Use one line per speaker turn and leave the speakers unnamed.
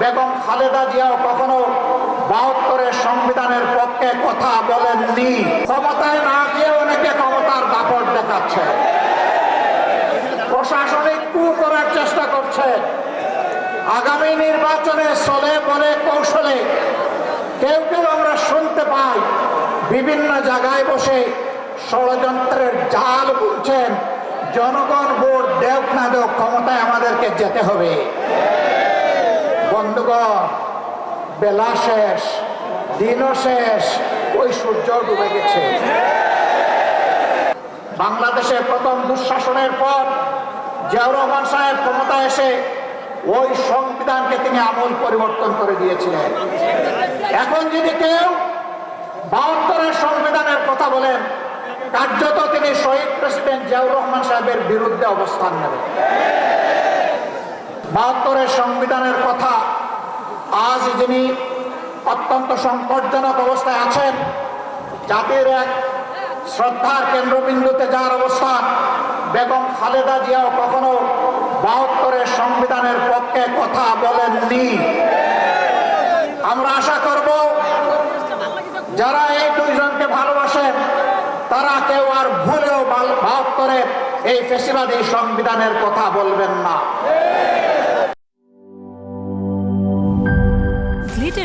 Begum Khaleda Xiao কখনো বাহাত্তরের সংবিধানের পক্ষে কথা বলেননি। ক্ষমতায় না গিয়ে অনেকে ক্ষমতার দাপট দেখাচ্ছে। প্রশাসনিক কু করার চেষ্টা করছে। আগামী নির্বাচনে চলে বলে কৌশলে কেউ কেউ আমরা শুনতে পাই, বিভিন্ন জায়গায় বসে ষড়যন্ত্রের জাল বুনছেন জনগণ ভোট দেখ না দেখ ক্ষমতায় আমাদেরকে যেতে হবে। বন্ধুগণ, বেলা শেষ, দিনও শেষ, ওই সূর্য ডুবে গেছে। বাংলাদেশে প্রথম দুঃশাসনের পর জিয়াউর রহমান সাহেব ক্ষমতা এসে ওই সংবিধানকে তিনি আমল পরিবর্তন করে দিয়েছিলেন। এখন যদি কেউ বাহাত্তরের সংবিধানের কথা বলেন, কার্যত তিনি শহীদ প্রেসিডেন্ট জিয়াউর রহমান সাহেবের বিরুদ্ধে অবস্থান নেবেন। বাহাত্তরের সংবিধানের কথা আজ যিনি অত্যন্ত সংকটজনক অবস্থায় আছেন, জাতির এক শ্রদ্ধার কেন্দ্রবিন্দুতে যার অবস্থান বেগম খালেদা জিয়াও কখনো বাহাত্তরের সংবিধানের পক্ষে কথা বলেননি। আমরা আশা করব যারা এই দুইজনকে ভালোবাসেন, তারা কেউ আর ভুলেও বাহাত্তরের এই ফেসিবাদী সংবিধানের কথা বলবেন না।